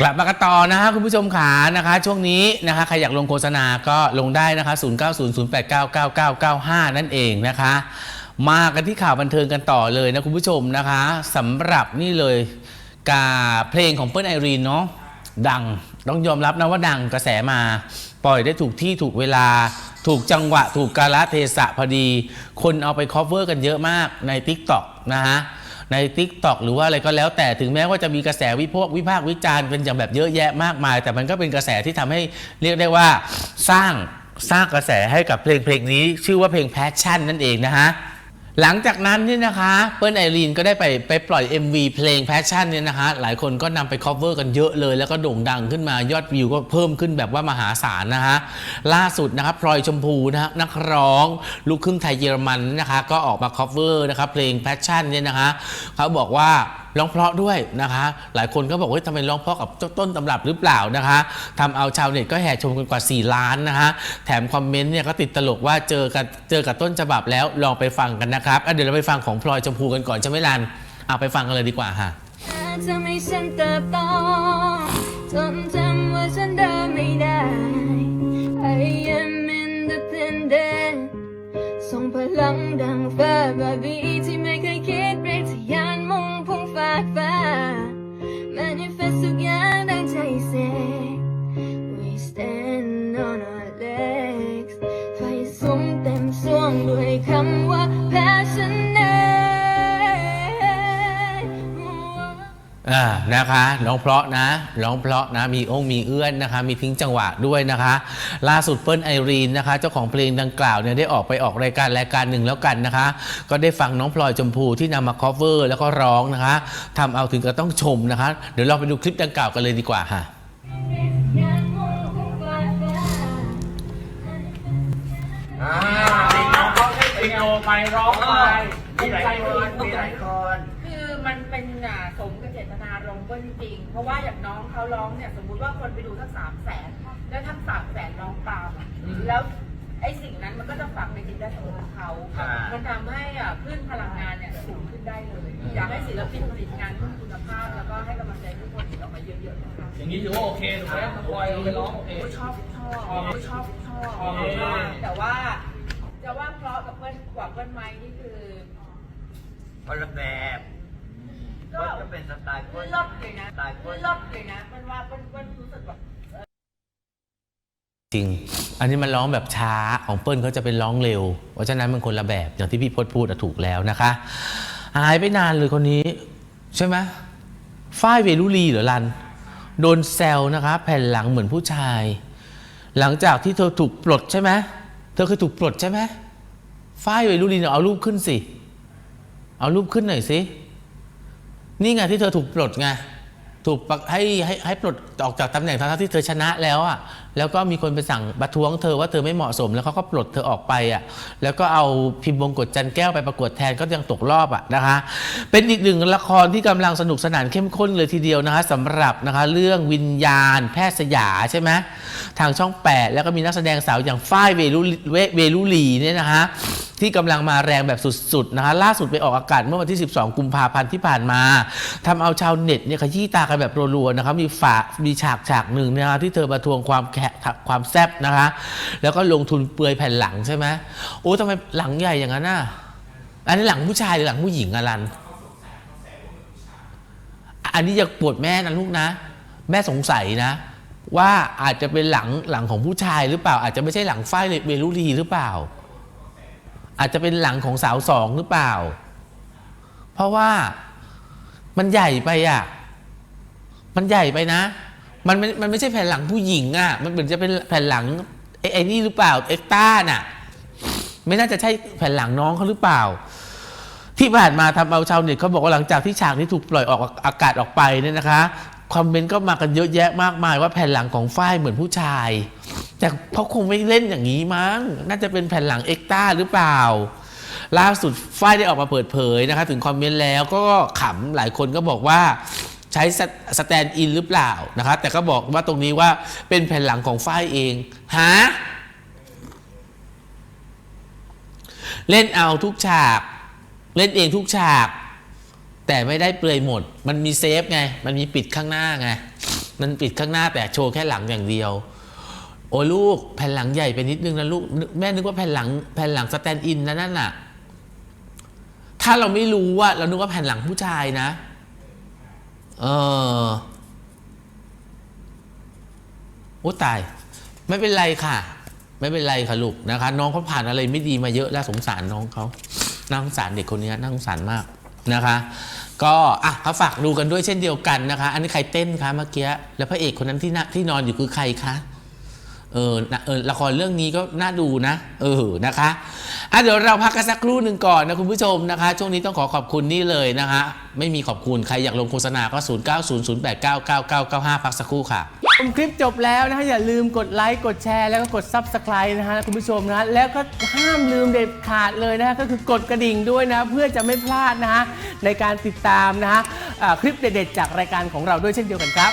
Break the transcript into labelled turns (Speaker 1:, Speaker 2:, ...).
Speaker 1: กลับมากันต่อนะฮะคุณผู้ชมขานะคะ ช่วงนี้นะคะใครอยากลงโฆษณาก็ลงได้นะคะ 0900899995 นั่นเองนะคะ มากันที่ข่าวบันเทิงกันต่อเลยนะคุณผู้ชมนะคะสำหรับนี่เลยกาเพลงของเปิ้ลไอรีนเนาะดังต้องยอมรับนะว่าดังกระแสมา ปล่อยได้ถูกที่ถูกเวลา ถูกจังหวะ ถูกกาลเทศะพอดี คนเอาไป cover กันเยอะมากใน TikTok นะฮะ ใน t ิ k t o k หรือว่าอะไรก็แล้วแต่ถึงแม้ว่าจะมีกระแสวิพากษ์วิพากษ์วิจารณ์เป็นอย่างแบบเยอะแยะมากมาย แต่มันก็เป็นกระแสที่ทำให้เรียกได้ว่าสร้างสร้างกระแสให้กับเพลงเพลงนี้ ชื่อว่าเพลง Passion นั่นเองนะฮะ หลังจากนั้นเนี่ยนะคะเปิ้ลไอรีนก็ได้ไปไปปล่อย MV เพลง Passion เนี่ยนะคะหลายคนก็นำไป cover กันเยอะเลย แล้วก็โด่งดังขึ้นมายอดวิวก็เพิ่มขึ้นแบบว่ามหาศาลนะคะล่าสุดนะครับพลอยชมพูนะฮะนักร้องลูกครึ่งไทยเยอรมันนะคะก็ออกมา cover นะครับเพลง Passion เนี่ยนะคะเขาบอกว่า ร้องเพราะด้วยนะคะ หลายคนก็บอกว่าทำไมร้องเพราะกับเจ้าต้นตำรับหรือเปล่านะคะทำเอาชาวเน็ตก็แห่ชมกันกว่า 4 ล้านนะคะแถมคอมเมนต์เนี่ยก็ติดตลกว่าเจอกับเจอกับต้นฉบับแล้วลองไปฟังกันนะครับอะเดี๋ยวเราไปฟังของพลอยชมพูกันก่อนใช่ไหมลันเอาไปฟังกันเลยดีกว่าค่ะ
Speaker 2: ทำให้ฉันเติบโตจนจำว่าฉันเดินไม่ได้ อ่า
Speaker 1: นะคะร้องเพราะนะร้องเพราะนะมีองค์มีเอื้อนนะคะ มีทิ้งจังหวะด้วยนะคะ ล่าสุดเปิ้ลไอรีนนะคะ เจ้าของเพลงดังกล่าวเนี่ยได้ออกไปออกรายการรายการหนึ่งแล้วกันนะคะ ก็ได้ฟังน้องพลอยชมพูที่นำมา cover แล้วก็ร้องนะคะทำเอาถึงกับต้องชมนะคะ เดี๋ยวเราไปดูคลิปดังกล่าวกันเลยดีกว่าค่ะ
Speaker 3: โนไปร้องไปมีหลายคนมีหลายคน
Speaker 4: คือมันเป็นอ่าสมกับเจตนารมณ์เปิ้ลจริงๆเพราะว่าอย่างน้องเขาร้องเนี่ยสมมุติว่าคนไปดูสักสามแสนแล้วทั้งสามแสนร้องตามอะแล้วไอ้สิ่งนั้นมันก็จะฝังในจิตใจของเขามันทำให้อะขึ้นพลังงานเนี่ยสูงขึ้นได้เลย อยากให้ศิลปินผลิตงานเพิ่มคุณภาพ แล้วก็ให้กำลังใจทุกคนออกมาเยอะๆนะคะ
Speaker 3: อย่างนี้ถือว่าโอเคถูกไหมปล่อยเราไปร้องโอเค
Speaker 4: ชอบชอบชอบชอบชอบ
Speaker 3: โอเค
Speaker 4: แต่ว่าจะว่าเพราะ กับเปิ้ลกว่าเปิ้ลไหมนี่คือ
Speaker 5: คนละแบบ
Speaker 4: ก็
Speaker 5: ก็เป็นสไตล์คน
Speaker 4: ลบเลยนะ
Speaker 5: สไตล์คน
Speaker 4: ลบเลยนะมันว่ามันมันรู้สึกแบบ
Speaker 1: จริง อันนี้มันร้องแบบช้าของเปิ้ลเขาจะเป็นร้องเร็ว เพราะฉะนั้นมันคนละแบบอย่างที่พี่พจน์พูดอะถูกแล้วนะคะหายไปนานเลยคนนี้ ใช่ไหมฝ้ายเวลุลีเหรอรัน โดนแซวนะคะแผ่นหลังเหมือนผู้ชาย หลังจากที่เธอถูกปลดใช่ไหมเธอเคยถูกปลดใช่ไหม ฝ้ายเวลุลีเนี่ยเอารูปขึ้นสิ เอารูปขึ้นหน่อยสิ นี่ไงที่เธอถูกปลดไง ถูกให้ให้ให้ปลดออกจากตำแหน่งทั้งที่เธอชนะแล้วอะแล้วก็มีคนไปสั่งประท้วงเธอว่าเธอไม่เหมาะสม แล้วเขาก็ปลดเธอออกไปอะแล้วก็เอาพิมพ์วงกฎจันแก้วไปประกวดแทนก็ยังตกรอบอะนะคะ เป็นอีกหนึ่งละครที่กำลังสนุกสนานเข้มข้นเลยทีเดียวนะคะสำหรับนะคะเรื่องวิญญาณแพทย์สยาใช่ไหมทางช่อง 8 แล้วก็มีนักแสดงสาวอย่างฝ้ายเวลุเวลุลีเนี่ยนะคะที่กำลังมาแรงแบบสุดๆนะคะล่าสุดไปออกอากาศเมื่อวันที่ 12 กุมภาพันธ์ที่ผ่านมาทำเอาชาวเน็ตเนี่ยขยี้ตากันแบบรัวๆนะคะมีฝามีฉากฉากหนึ่งนะคะที่เธอมาทวงความแความแซบนะคะ แล้วก็ลงทุนเปลือยแผ่นหลังใช่ไหมโอ้ทำไมหลังใหญ่อย่างนั้นน่ะอันนี้หลังผู้ชายหรือหลังผู้หญิงอะลัน อันนี้อย่าปวดแม่นะลูกนะ แม่สงสัยนะ ว่าอาจจะเป็นหลังหลังของผู้ชายหรือเปล่า อาจจะไม่ใช่หลังฝ้ายเวลุลีหรือเปล่า อาจจะเป็นหลังของสาวสองหรือเปล่า เพราะว่ามันใหญ่ไปอะ มันใหญ่ไปนะ มันไม่มันไม่ใช่แผ่นหลังผู้หญิงอะ มันเหมือนจะเป็นแผ่นหลังไอ้ไอ้นี่หรือเปล่าเอ็กต้าน่ะ ไม่น่าจะใช่แผ่นหลังน้องเขาหรือเปล่า ที่ผ่านมาทำเอาชาวเน็ตเขาบอกว่าหลังจากที่ฉากนี้ถูกปล่อยออกอากาศออกไปเนี่ยนะคะคอมเมนต์ก็มากันเยอะแยะมากมายว่าแผ่นหลังของฝ้ายเหมือนผู้ชาย แต่เขาคงไม่เล่นอย่างนี้มั้ง น่าจะเป็นแผ่นหลังเอ็กต้าหรือเปล่า ล่าสุดฝ้ายได้ออกมาเปิดเผยนะคะ ถึงคอมเมนต์แล้วก็ขำหลายคนก็บอกว่า ใช้สแตนด์อินหรือเปล่านะคะแต่ก็บอกว่าตรงนี้ว่าเป็นแผ่นหลังของฝ้ายเองฮะเล่นเอาทุกฉาก เล่นเองทุกฉาก แต่ไม่ได้เปลือยหมด มันมีเซฟไง มันมีปิดข้างหน้าไงมันปิดข้างหน้าแต่โชว์แค่หลังอย่างเดียว โอ้ลูกแผ่นหลังใหญ่ไปนิดนึงนะลูกนึกแม่นึกว่าแผ่นหลังแผ่นหลังสแตนด์อินนะนั่นน่ะ ถ้าเราไม่รู้ว่าเรานึกว่าแผ่นหลังผู้ชายนะ เออโอ้ตาย ไม่เป็นไรค่ะ ไม่เป็นไรค่ะลูกนะคะ น้องเขาผ่านอะไรไม่ดีมาเยอะแล้วสงสารน้องเขาน่าสงสารเด็กคนนี้น่าสงสารมากนะคะ ก็อะเขาฝากดูกันด้วยเช่นเดียวกันนะคะ อันนี้ใครเต้นคะเมื่อกี้แล้วพระเอกคนนั้นที่น่ะที่นอนอยู่คือใครคะ เออเออละครเรื่องนี้ก็น่าดูนะ เออนะคะอะเดี๋ยวเราพักกันสักครู่หนึ่งก่อนนะคุณผู้ชมนะคะ ช่วงนี้ต้องขอขอบคุณนี่เลยนะคะ ไม่มีขอบคุณใครอยากลงโฆษณาก็ 0 9 0 0 8 9 9 9 9 5 พักสักครู่ค่ะ
Speaker 6: ชมคลิปจบแล้วนะฮะอย่าลืมกดไลค์กดแชร์แล้วก็กด Subscribe นะฮะคุณผู้ชมนะฮะแล้วก็ห้ามลืมเด็ดขาดเลยนะฮะก็คือกดกระดิ่งด้วยนะ เพื่อจะไม่พลาดนะฮะในการติดตามนะฮะอ่าคลิปเด็ดๆจากรายการของเราด้วยเช่นเดียวกันครับ